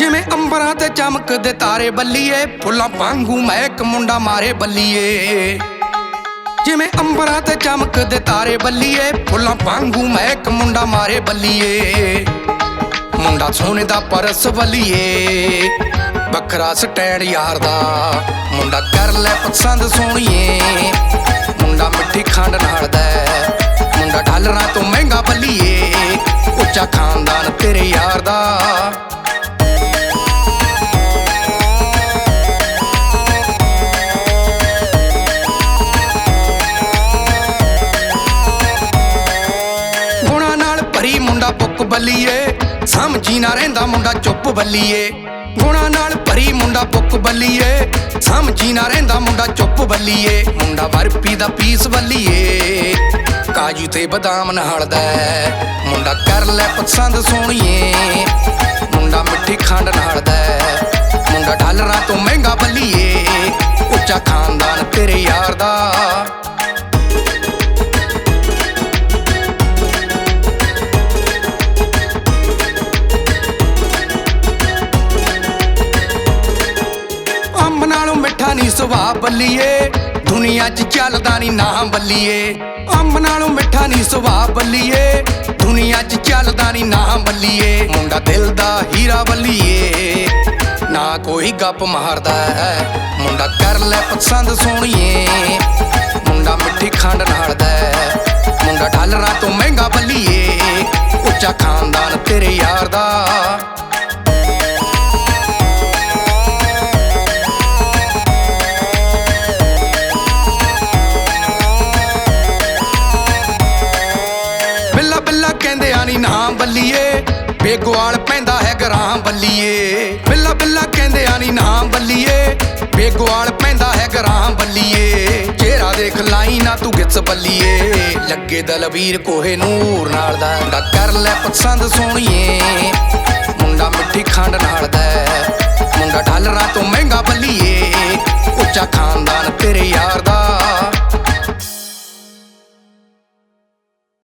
ਜਿਵੇਂ ਅੰਬਰਾਂ ਤੇ ਚਮਕਦੇ ਤਾਰੇ ਬੱਲੀਏ, ਫੁੱਲਾਂ ਵਾਂਗੂ ਮਹਿਕ ਮੁੰਡਾ ਮਾਰੇ ਬੱਲੀਏ। ਜਿਵੇਂ ਅੰਬਰਾਂ ਤੇ ਚਮਕਦੇ ਤਾਰੇ ਬੱਲੀਏ, ਫੁੱਲਾਂ ਵਾਂਗੂ ਮਹਿਕ ਮੁੰਡਾ ਮਾਰੇ ਬੱਲੀਏ। ਮੁੰਡਾ ਸੋਨੇ ਦਾ ਪਰਸ ਬੱਲੀਏ, ਵੱਖਰਾ ਸਟੈਂਡ ਯਾਰ ਦਾ। ਮੁੰਡਾ ਕਰ ਲੈ ਪਸੰਦ ਸੋਹਣੀਏ, ਮੁੰਡਾ ਮਿੱਠੀ ਖੰਡ ਨਾਲ ਦਾ। ਮੁੰਡਾ ਡਾਲਰਾਂ ਤੋਂ ਮਹਿੰਗਾ ਬੱਲੀਏ, ਉੱਚਾ ਖਾਨਦਾਨ ਤੇਰੇ ਯਾਰ ਦਾ। ਭਰੀ ਬੱਲੀਏ। ਸਮਝੀ ਨਾ ਰਹਿੰਦਾ ਮੁੰਡਾ ਚੁੱਪ ਬੱਲੀਏ। ਗੁਣਾ ਨਾਲ ਭਰੀ ਮੁੰਡਾ ਪੁੱਕ ਬੱਲੀਏ। ਸਮਝੀ ਨਾ ਰਹਿੰਦਾ ਮੁੰਡਾ ਚੁੱਪ ਬੱਲੀਏ। ਮੁੰਡਾ ਬਰਫੀ ਦਾ ਪੀਸ ਬੱਲੀਏ। ਕਾਜੂ ਤੇ ਬਦਾਮ ਨਾਲ ਦਾ ਮੁੰਡਾ ਕਰ ਲੈ ਪਸੰਦ ਸੋਹਣੀਏ। ਮੁੰਡਾ ਮਿੱਠੀ ਖੰਡ ਨਾਲ ਮੁੰਡਾ ਡਾਲਰਾਂ ਤੋਂ ਮਹਿੰਗਾ ਬੱਲੀਏ। ਉੱਚਾ ਖਾਨਦਾਨ ਤੇਰੇ ਯਾਰ ਦਾ। ਮਿੱਠਾ ਨਹੀਂ ਸੁਭਾਅ ਬੱਲੀਏ। ਦੁਨੀਆ 'ਚ ਚੱਲਦਾ ਨਹੀਂ ਨਾ ਬੱਲੀਏ। ਅੰਬ ਨਾਲੋਂ ਮਿੱਠਾ ਨਹੀਂ ਸੁਭਾਅ ਬੱਲੀਏ। ਦੁਨੀਆ 'ਚ ਚੱਲਦਾ ਨਹੀਂ ਨਾ ਬੱਲੀਏ। ਮੁੰਡਾ ਦਿਲ ਦਾ ਹੀਰਾ ਬੱਲੀਏ। ਨਾ ਕੋਈ ਗੱਪ ਮਾਰਦਾ ਹੈ। ਮੁੰਡਾ ਕਰ ਲੈ ਪਸੰਦ ਸੋਹਣੀਏ। ਮੁੰਡਾ ਮਿੱਠੀ ਖੰਡ ਨਾਲਦਾ ਹੈ। ਮੁੰਡਾ ਡਾਲਰਾਂ ਤੋਂ ਮਹਿੰਗਾ ਬੱਲੀਏ। ਉੱਚਾ ਖਾਨਦਾਨ ਤੇਰੇ ਯਾਰ ਬੱਲੀਏ। ਬੇਗਵਾਲ ਪੈਂਦਾ ਹੈ ਗਰਾਂ ਬੱਲੀਏ। ਬਿੱਲਾ ਬਿੱਲਾ ਕਹਿੰਦੇ ਆ ਨੀ ਨਾ ਬੱਲੀਏ। ਬੇਗਵਾਲ ਪੈਂਦਾ ਹੈ ਗਰਾਂ ਬੱਲੀਏ। ਚਿਹਰਾ ਦੇਖ ਲਾਈ ਤੂੰ ਗਿੱਸ ਬੱਲੀਏ। ਲੱਗੇ ਦਲਵੀਰ ਕੋਹੇ ਨੂਰ ਨਾਲ ਦਾ ਮੁੰਡਾ ਕਰ ਲੈ ਪਸੰਦ ਸੋਹਣੀਏ। ਮੁੰਡਾ ਮਿੱਠੀ ਖੰਡ ਨਾਲ ਦਾ ਮੁੰਡਾ ਡਾਲਰਾਂ ਤੋਂ ਮਹਿੰਗਾ ਬੱਲੀਏ। ਉੱਚਾ ਖਾਨਦਾਨ ਤੇਰੇ ਯਾਰ